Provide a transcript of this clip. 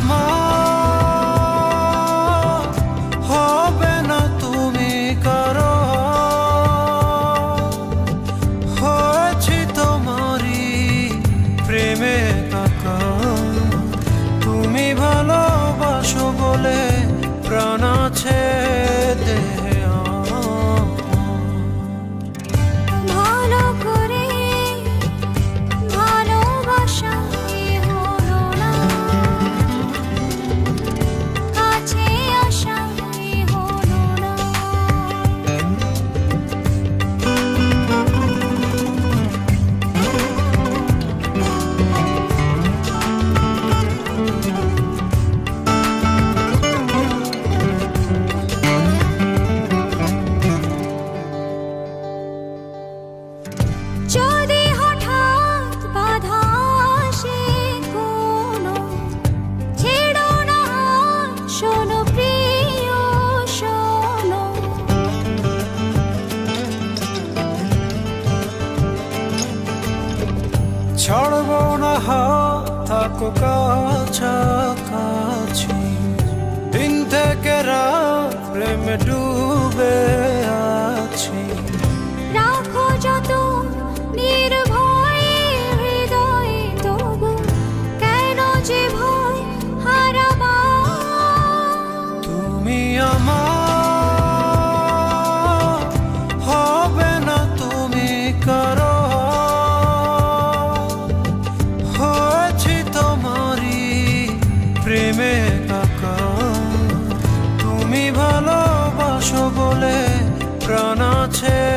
আমার হবে না তুমি তোমারই প্রেমে কাকা তুমি বলে প্রাণ আছে। ছাড়বো না হাত থাকো কাছাকাছি দিন থেকে রাত প্রেমে ডুবে আছি। water.